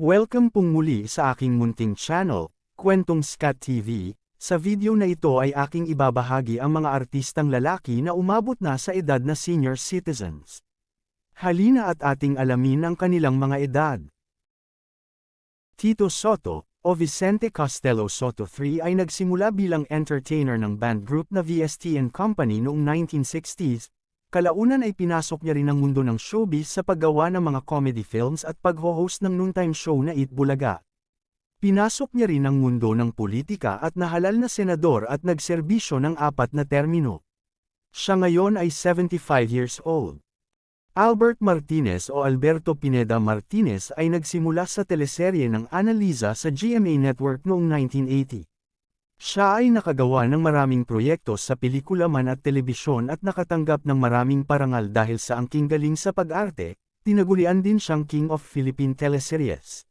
Welcome pong muli sa aking munting channel, Kwentong Scat TV. Sa video na ito ay aking ibabahagi ang mga artistang lalaki na umabot na sa edad na senior citizens. Halina at ating alamin ang kanilang mga edad. Tito Soto, o Vicente Costello Soto III ay nagsimula bilang entertainer ng band group na VST and Company noong 1960s, Kalaunan ay pinasok niya rin ang mundo ng showbiz sa paggawa ng mga comedy films at pag-host ng noontime show na Eat Bulaga. Pinasok niya rin ang mundo ng politika at nahalal na senador at nagserbisyo ng apat na termino. Siya ngayon ay 75 years old. Albert Martinez o Alberto Pineda Martinez ay nagsimula sa teleserye ng Annalisa sa GMA Network noong 1980. Siya ay nakagawa ng maraming proyekto sa pelikula man at telebisyon at nakatanggap ng maraming parangal dahil sa angking galing sa pag-arte, tinagulian din siyang King of Philippine Teleseries.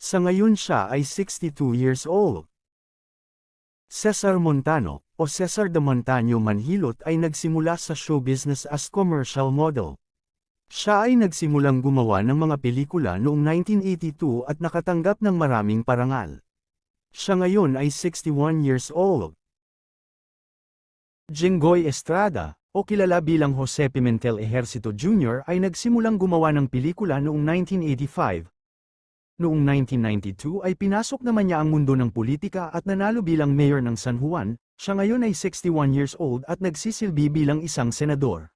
Sa ngayon siya ay 62 years old. Cesar Montano, o Cesar de Montaño Manhilot ay nagsimula sa show business as commercial model. Siya ay nagsimulang gumawa ng mga pelikula noong 1982 at nakatanggap ng maraming parangal. Siya ngayon ay 61 years old. Jenggoy Estrada, o kilala bilang Jose Pimentel Ejercito Jr. ay nagsimulang gumawa ng pelikula noong 1985. Noong 1992 ay pinasok naman niya ang mundo ng politika at nanalo bilang mayor ng San Juan, siya ngayon ay 61 years old at nagsisilbi bilang isang senador.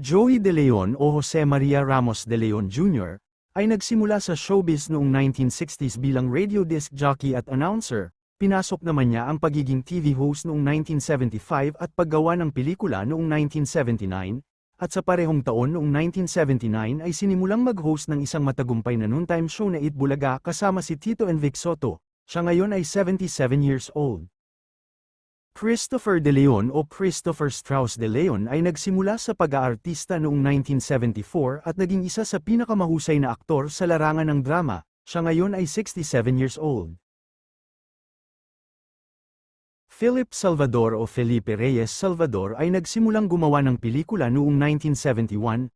Joey De Leon o Jose Maria Ramos De Leon Jr., ay nagsimula sa showbiz noong 1960s bilang radio disc jockey at announcer, pinasok naman niya ang pagiging TV host noong 1975 at paggawa ng pelikula noong 1979, at sa parehong taon noong 1979 ay sinimulang mag-host ng isang matagumpay na noontime show na Itbulaga kasama si Tito and Vic Soto, siya ngayon ay 77 years old. Christopher De Leon o Christopher Strauss De Leon ay nagsimula sa pag-aartista noong 1974 at naging isa sa pinakamahusay na aktor sa larangan ng drama, siya ngayon ay 67 years old. Philip Salvador o Felipe Reyes Salvador ay nagsimulang gumawa ng pelikula noong 1971.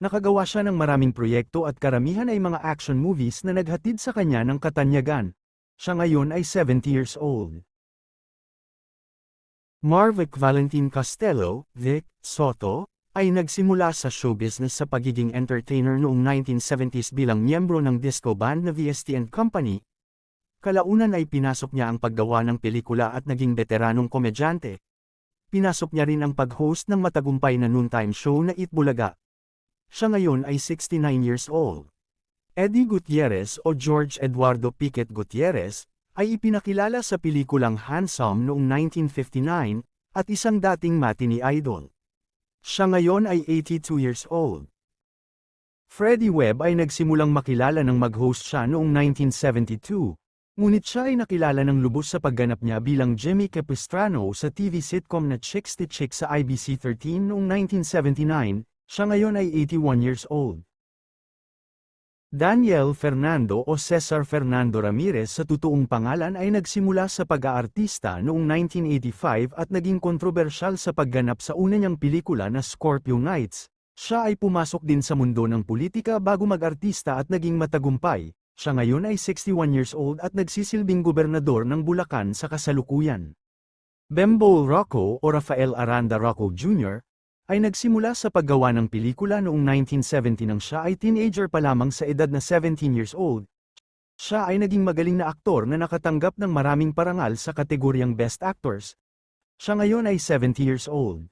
Nakagawa siya ng maraming proyekto at karamihan ay mga action movies na naghatid sa kanya ng katanyagan. Siya ngayon ay 70 years old. Marvic Valentin Costello, Vic Soto, ay nagsimula sa show business sa pagiging entertainer noong 1970s bilang miyembro ng disco band na VST Company. Kalaunan ay pinasok niya ang paggawa ng pelikula at naging veteranong komedyante. Pinasok niya rin ang pag-host ng matagumpay na noontime show na Itbulaga. Siya ngayon ay 69 years old. Eddie Gutierrez o George Eduardo Piquet Gutierrez, ay ipinakilala sa pelikulang Handsome noong 1959, at isang dating matinee idol. Siya ngayon ay 82 years old. Freddie Webb ay nagsimulang makilala ng mag-host siya noong 1972, ngunit siya ay nakilala ng lubos sa pagganap niya bilang Jimmy Capistrano sa TV sitcom na Chicks to Chicks sa IBC13 noong 1979, siya ngayon ay 81 years old. Daniel Fernando o Cesar Fernando Ramirez sa totoong pangalan ay nagsimula sa pag-aartista noong 1985 at naging kontrobersyal sa pagganap sa una niyang pelikula na Scorpio Nights. Siya ay pumasok din sa mundo ng politika bago mag-artista at naging matagumpay. Siya ngayon ay 61 years old at nagsisilbing gobernador ng Bulacan sa kasalukuyan. Bembol Rocco o Rafael Aranda Rocco Jr., ay nagsimula sa paggawa ng pelikula noong 1970 nang siya ay teenager pa lamang sa edad na 17 years old. Siya ay naging magaling na aktor na nakatanggap ng maraming parangal sa kategoryang Best Actors. Siya ngayon ay 70 years old.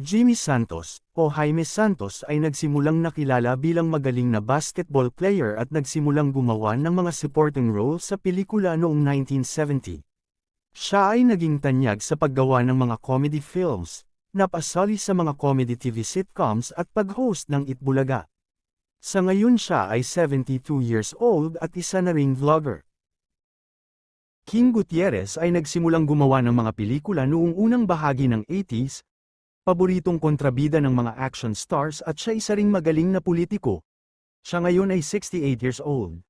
Jimmy Santos, o Jaime Santos ay nagsimulang nakilala bilang magaling na basketball player at nagsimulang gumawa ng mga supporting role sa pelikula noong 1970. Siya ay naging tanyag sa paggawa ng mga comedy films, Napasali sa mga comedy TV sitcoms at pag-host ng Itbulaga. Sa ngayon siya ay 72 years old at isa na ring vlogger. King Gutierrez ay nagsimulang gumawa ng mga pelikula noong unang bahagi ng 80s, paboritong kontrabida ng mga action stars at siya isa ring magaling na politiko. Siya ngayon ay 68 years old.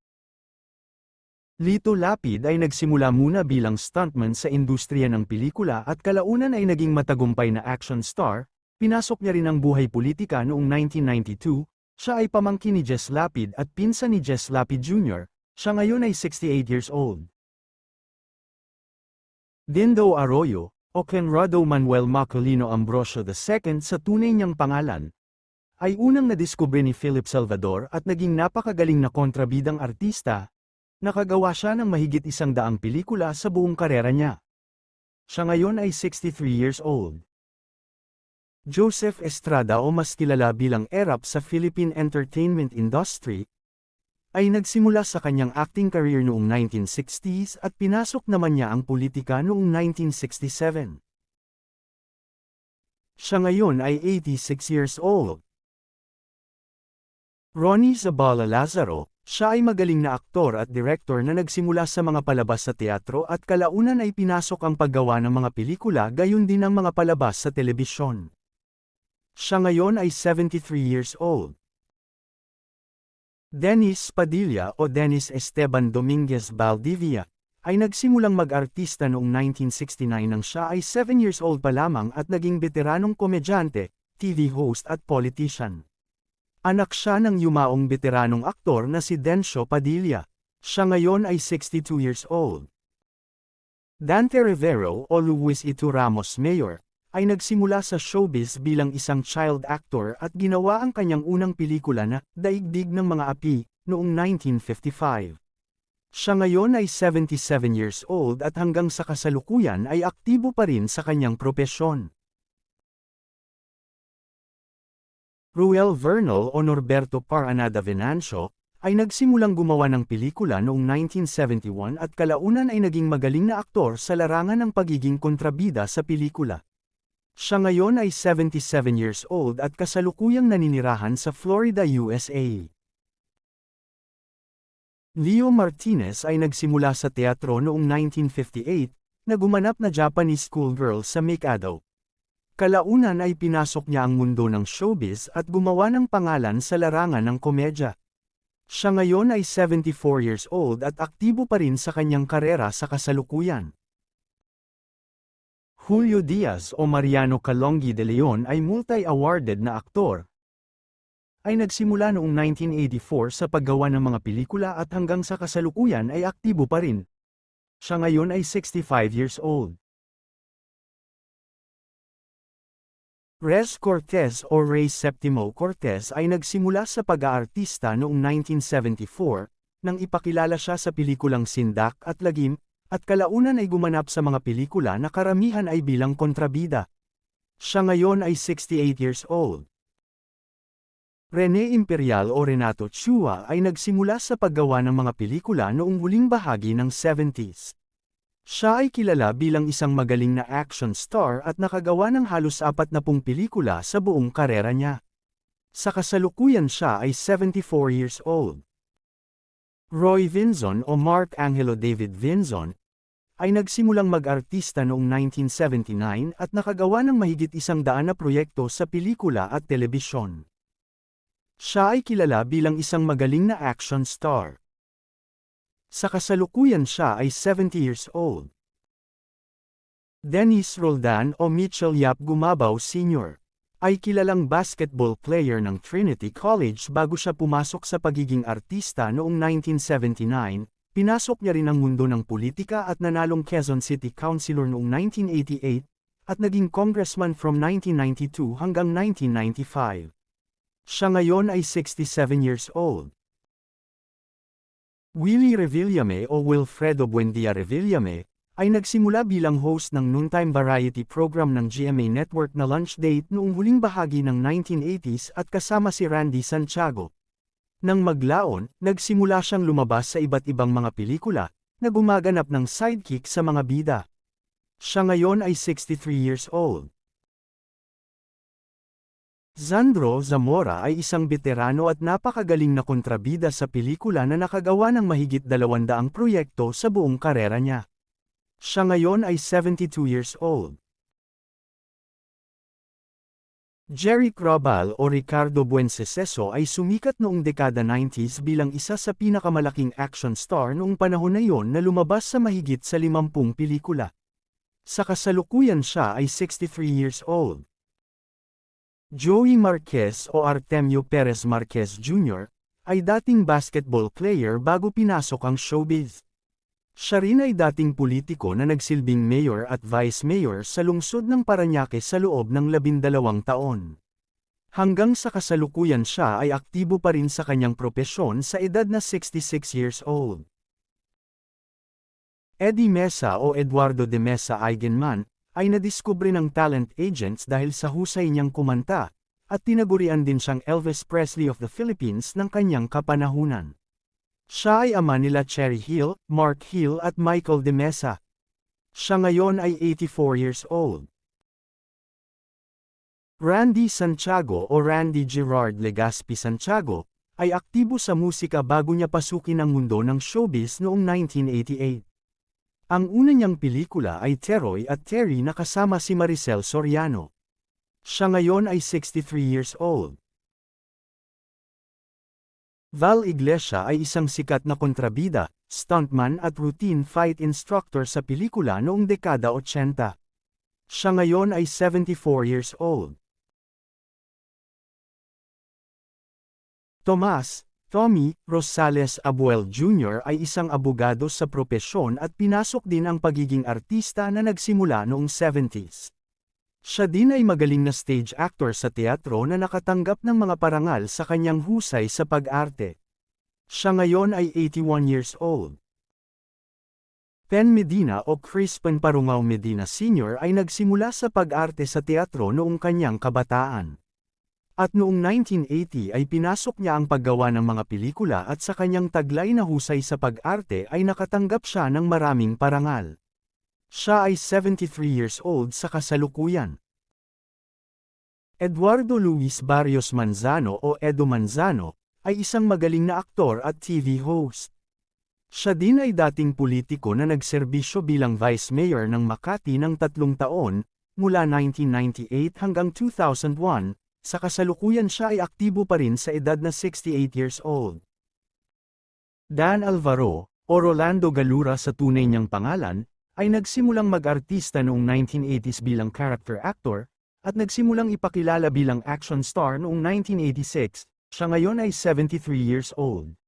Lito Lapid ay nagsimula muna bilang stuntman sa industriya ng pelikula at kalaunan ay naging matagumpay na action star, pinasok niya rin ang buhay politika noong 1992, Siya ay pamangkin ni Jess Lapid at pinsan ni Jess Lapid Jr., siya ngayon ay 68 years old. Dindo Arroyo, o Conrado Manuel Macolino Ambrosio II sa tunay niyang pangalan, ay unang nadiskubre ni Philip Salvador at naging napakagaling na kontrabidang artista, nakagawa siya ng mahigit isang daang pelikula sa buong karera niya. Siya ngayon ay 63 years old. Joseph Estrada o mas kilala bilang Erap sa Philippine entertainment industry, ay nagsimula sa kanyang acting career noong 1960s at pinasok naman niya ang politika noong 1967. Siya ngayon ay 86 years old. Ronnie Zabala Lazaro, siya ay magaling na aktor at director na nagsimula sa mga palabas sa teatro at kalaunan ay pinasok ang paggawa ng mga pelikula gayon din ang mga palabas sa telebisyon. Siya ngayon ay 73 years old. Dennis Padilla o Dennis Esteban Dominguez Valdivia, ay nagsimulang mag-artista noong 1969 nang siya ay 7 years old pa lamang at naging veteranong komedyante, TV host at politician. Anak siya ng yumaong veteranong aktor na si Dencio Padilla. Siya ngayon ay 62 years old. Dante Rivero o Luis Itu Ramos Mayor, ay nagsimula sa showbiz bilang isang child actor at ginawa ang kanyang unang pelikula na Daigdig ng Mga Api noong 1955. Siya ngayon ay 77 years old at hanggang sa kasalukuyan ay aktibo pa rin sa kanyang propesyon. Ruel Vernal o Norberto Paranada Venancio, ay nagsimulang gumawa ng pelikula noong 1971 at kalaunan ay naging magaling na aktor sa larangan ng pagiging kontrabida sa pelikula. Siya ngayon ay 77 years old at kasalukuyang naninirahan sa Florida, USA. Leo Martinez ay nagsimula sa teatro noong 1958, na gumanap na Japanese schoolgirl sa Mikado. Kalaunan ay pinasok niya ang mundo ng showbiz at gumawa ng pangalan sa larangan ng komedya. Siya ngayon ay 74 years old at aktibo pa rin sa kanyang karera sa kasalukuyan. Julio Diaz o Mariano Calongi de Leon ay multi-awarded na aktor. Ay nagsimula noong 1984 sa paggawa ng mga pelikula at hanggang sa kasalukuyan ay aktibo pa rin. Siya ngayon ay 65 years old. Rez Cortez o Ray Septimo Cortez ay nagsimula sa pag-aartista noong 1974, nang ipakilala siya sa pelikulang Sindak at Lagim, at kalaunan ay gumanap sa mga pelikula na karamihan ay bilang kontrabida. Siya ngayon ay 68 years old. Rene Imperial o Renato Chua ay nagsimula sa paggawa ng mga pelikula noong huling bahagi ng 70s. Siya ay kilala bilang isang magaling na action star at nakagawa ng halos apat na pung pelikula sa buong karera niya. Sa kasalukuyan siya ay 74 years old. Roy Vinzon o Mark Angelo David Vinzon, ay nagsimulang mag-artista noong 1979 at nakagawa ng mahigit isang daan na proyekto sa pelikula at telebisyon. Siya ay kilala bilang isang magaling na action star. Sa kasalukuyan siya ay 70 years old. Dennis Roldan o Mitchell Yap Gumabaw Sr. ay kilalang basketball player ng Trinity College bago siya pumasok sa pagiging artista noong 1979, Pinasok niya rin ang mundo ng politika at nanalong Quezon City Councilor noong 1988, at naging congressman from 1992 hanggang 1995. Siya ngayon ay 67 years old. Willie Revillame o Wilfredo Buendia Revillame, ay nagsimula bilang host ng noontime variety program ng GMA Network na Lunch Date noong huling bahagi ng 1980s at kasama si Randy Santiago, nang maglaon, nagsimula siyang lumabas sa iba't ibang mga pelikula, na gumaganap ng sidekick sa mga bida. Siya ngayon ay 63 years old. Zandro Zamora ay isang veterano at napakagaling na kontrabida sa pelikula na nakagawa ng mahigit dalawandaang proyekto sa buong karera niya. Siya ngayon ay 72 years old. Jerry Crabal o Ricardo Buenceseso ay sumikat noong dekada 90s bilang isa sa pinakamalaking action star noong panahon na yon na lumabas sa mahigit sa 50 pelikula. Sa kasalukuyan siya ay 63 years old. Joey Marquez o Artemio Perez Marquez Jr., ay dating basketball player bago pinasok ang showbiz. Siya rin ay dating politiko na nagsilbing mayor at vice mayor sa lungsod ng Paranaque sa loob ng labindalawang taon. Hanggang sa kasalukuyan siya ay aktibo pa rin sa kanyang propesyon sa edad na 66 years old. Eddie Mesa o Eduardo de Mesa Eigenman, ay nadiskubre ng talent agents dahil sa husay niyang kumanta, at tinagurian din siyang Elvis Presley of the Philippines ng kanyang kapanahunan. Siya ay ama nila Cherry Hill, Mark Hill at Michael de Mesa. Siya ngayon ay 84 years old. Randy Santiago o Randy Gerard Legaspi Santiago, ay aktibo sa musika bago niya pasukin ang mundo ng showbiz noong 1988. Ang una niyang pelikula ay Teroy at Terry na kasama si Maricel Soriano. Siya ngayon ay 63 years old. Val Iglesia ay isang sikat na kontrabida, stuntman at routine fight instructor sa pelikula noong dekada 80. Siya ngayon ay 74 years old. Tomas, Tommy Rosales Abuel Jr. ay isang abogado sa propesyon at pinasok din ang pagiging artista na nagsimula noong 70s. Siya din ay magaling na stage actor sa teatro na nakatanggap ng mga parangal sa kanyang husay sa pag-arte. Siya ngayon ay 81 years old. Pen Medina o Crispin Parungaw Medina Sr. ay nagsimula sa pag-arte sa teatro noong kanyang kabataan. At noong 1980 ay pinasok niya ang paggawa ng mga pelikula at sa kanyang taglay na husay sa pag-arte ay nakatanggap siya ng maraming parangal. Siya ay 73 years old sa kasalukuyan. Eduardo Luis Barrios Manzano o Edo Manzano, ay isang magaling na aktor at TV host. Siya din ay dating politiko na nagserbisyo bilang Vice Mayor ng Makati ng tatlong taon, mula 1998 hanggang 2001, sa kasalukuyan siya ay aktibo pa rin sa edad na 68 years old. Dan Alvaro, o Rolando Galura sa tunay niyang pangalan, ay nagsimulang mag-artista noong 1980s bilang character actor, at nagsimulang ipakilala bilang action star noong 1986, siya ngayon ay 73 years old.